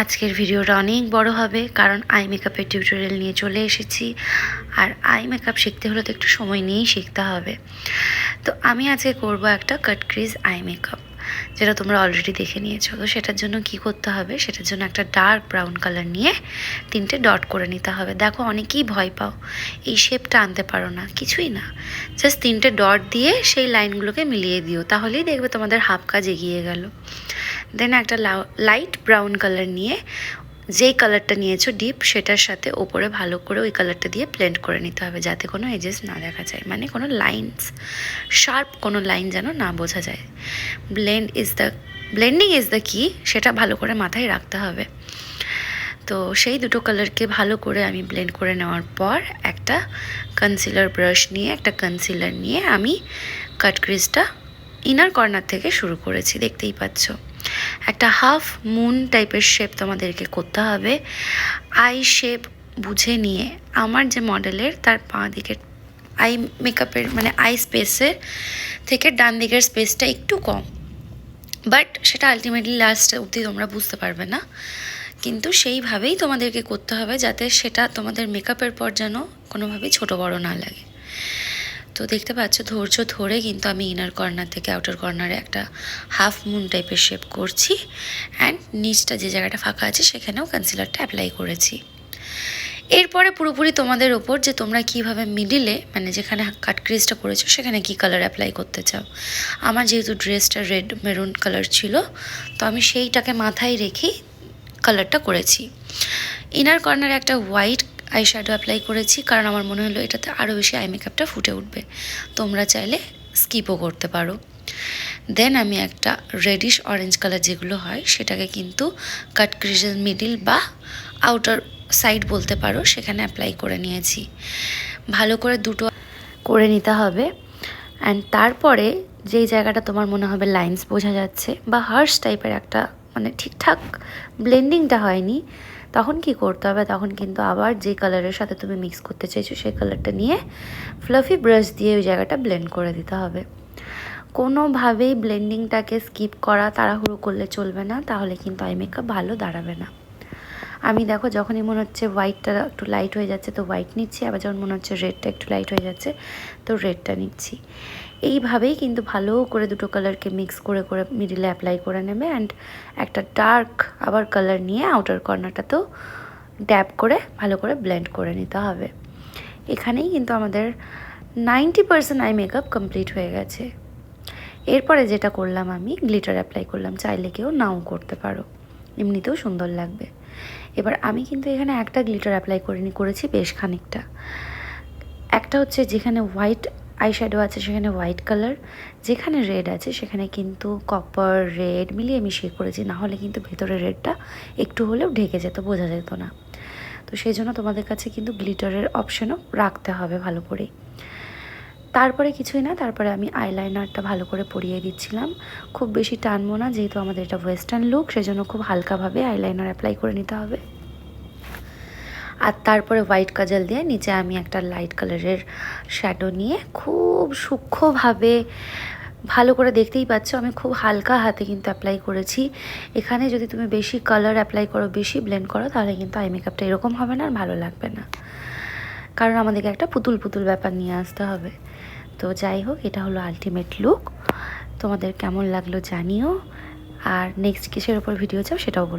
আজকের ভিডিওটা অনেক বড় হবে, কারণ আই মেকআপের টিউটোরিয়াল নিয়ে চলে এসেছি। আর আই মেকআপ শিখতে হলে তো একটু সময় নিয়েই শিখতে হবে। তো আমি আজকে করব একটা কাট ক্রিজ আই মেকআপ যেটা তোমরা অলরেডি দেখে নিয়েছো। তো সেটার জন্য কি করতে হবে? সেটার জন্য একটা ডার্ক ব্রাউন কালার নিয়ে তিনটে ডট করে নিতে হবে। দেখো, অনেকেই ভয় পাও, এই শেপটা আনতে পারো না, কিছুই না। জাস্ট তিনটে ডট দিয়ে সেই লাইনগুলোকে মিলিয়ে দিও, তাহলেই দেখবে তোমাদের হাফ কাজ এগিয়ে গেল। দেন একটা লাইট ব্রাউন কালার নিয়ে যেই কালারটা নিয়েছো ডিপ সেটার সাথে ওপরে ভালো করে ওই কালারটা দিয়ে ব্লেন্ড করে নিতে হবে যাতে কোনো এজেস না দেখা যায়। মানে কোনো লাইনস শার্প কোনো লাইন যেন না বোঝা যায়। Blend is the blending is the কি সেটা ভালো করে মাথায় রাখতে হবে। তো সেই দুটো কালারকে ভালো করে আমি ব্লেন্ড করে নেওয়ার পর একটা কনসিলার ব্রাশ নিয়ে, একটা কনসিলার নিয়ে আমি কাট ক্রিজটা ইনার কর্নার থেকে শুরু করেছি, দেখতেই পাচ্ছ। একটা হাফ মুন টাইপের শেপ তোমাদেরকে করতে হবে। আই শেপ বুঝে নিয়ে আমার যে মডেলের তার পা দিকের আই মেকআপের মানে আই স্পেসের থেকে ডান দিকের স্পেসটা একটু কম। বাট সেটা আলটিমেটলি লাস্ট অবধি তোমরা বুঝতে পারবে না। কিন্তু সেইভাবেই তোমাদেরকে করতে হবে যাতে সেটা তোমাদের মেকআপের পর যেন কোনোভাবেই ছোটো বড় না লাগে। তো দেখতে পাচ্ছ, ধৈর্য ধরে কিন্তু আমি ইনার কর্নার থেকে আউটার কর্নারে একটা হাফ মুন টাইপের শেপ করছি অ্যান্ড নিচটা যে জায়গাটা ফাঁকা আছে সেখানেও কনসিলারটা অ্যাপ্লাই করেছি। এরপরে পুরোপুরি তোমাদের ওপর যে তোমরা কীভাবে মিডিলে মানে যেখানে কাট ক্রিজটা করেছ, সেখানে কি কালার অ্যাপ্লাই করতে চাও। আমার যেহেতু ড্রেসটা রেড মেরুন কালার ছিল, তো আমি সেইটাকে মাথায় রেখেই কালারটা করেছি। ইনার কর্নারে একটা হোয়াইট আই শ্যাডো অ্যাপ্লাই করেছি, কারণ আমার মনে হলো এটাতে আরও বেশি আই মেকআপটা ফুটে উঠবে। তোমরা চাইলে স্কিপও করতে পারো। দেন আমি একটা রেডিশ অরেঞ্জ কালার যেগুলো হয়, সেটাকে কিন্তু কাট ক্রিজের মিডিল বা আউটার সাইড বলতে পারো, সেখানে অ্যাপ্লাই করে নিয়েছি। ভালো করে দুটো করে নিতে হবে। অ্যান্ড তারপরে যেই জায়গাটা তোমার মনে হবে লাইন্স বোঝা যাচ্ছে, বা হার্স টাইপের একটা মানে ঠিকঠাক ব্লেন্ডিংটা হয়নি, তখন কি করতে হবে? তখন কিন্তু আবার যে কালারের সাথে তুমি মিক্স করতে চাইছো সেই কালারটা নিয়ে ফ্লাফি ব্রাশ দিয়ে ওই জায়গাটা ব্লেন্ড করে দিতে হবে। কোনোভাবেই ব্লেন্ডিংটাকে স্কিপ করা, তাড়াহুড়ো করলে চলবে না, তাহলে কিন্তু আই মেকআপ ভালো দাঁড়াবে না। আমি দেখো যখনই মনে হচ্ছে হোয়াইটটা একটু লাইট হয়ে যাচ্ছে, তো হোয়াইট নিচ্ছি, আবার যখন মনে হচ্ছে রেডটা একটু লাইট হয়ে যাচ্ছে, তো রেডটা নিচ্ছি। এইভাবেই কিন্তু ভালো করে দুটো কালারকে মিক্স করে করে মিডিলে অ্যাপ্লাই করে নেবে অ্যান্ড একটা ডার্ক আবার কালার নিয়ে আউটার কর্নারটা তো ড্যাপ করে ভালো করে ব্লেন্ড করে নিতে হবে। এখানেই কিন্তু আমাদের ninety percent eye makeup complete হয়ে গেছে। এরপরে যেটা করলাম আমি গ্লিটার অ্যাপ্লাই করলাম, চাইলে কেউ নাও করতে পারো। এমনিতেও সুন্দর লাগবে। এবার আমি কিন্তু এখানে একটা গ্লিটার অ্যাপ্লাই করিনি করেছি বেশ খানিকটা। একটা হচ্ছে যেখানে হোয়াইট আইশ্যাডো আছে, সেখানে হোয়াইট কালার যেখানে রেড আছে, সেখানে কিন্তু কপার রেড মিলিয়ে মিশিয়ে করেছি, না হলে কিন্তু ভেতরে রেডটা একটু হলেও ঢেকে যেত, বোঝা যেত না। তো সেই জন্য তোমাদের কাছে কিন্তু গ্লিটারের অপশনও রাখতে হবে ভালো করে তারপরে কিছুই না, তারপরে আমি আইলাইনারটা ভালো করে পরিয়ে দিচ্ছিলাম। খুব বেশি টানবো না, যেহেতু আমাদের এটা ওয়েস্টার্ন লুক সেজন্য খুব হালকাভাবে আইলাইনার অ্যাপ্লাই করে নিতে হবে। আর তারপরে হোয়াইট কাজল দিয়ে নিচে আমি একটা লাইট কালারের শ্যাডো নিয়ে খুব সূক্ষ্মভাবে, ভালো করে দেখতেই পাচ্ছ, আমি খুব হালকা হাতে কিন্তু অ্যাপ্লাই করেছি। এখানে যদি তুমি বেশি কালার অ্যাপ্লাই করো, বেশি ব্লেন্ড করো, তাহলে কিন্তু আই মেকআপটা এরকম হবে না আর ভালো লাগবে না। কারণ আমাদেরকে একটা পুতুল পুতুল ব্যাপার নিয়ে আসতে হবে। তো যাই হোক এটা হলো আলটিমেট লুক তোমাদের কেমন লাগল জানিও। আর নেক্সট কিসের ওপর ভিডিও চাও সেটাও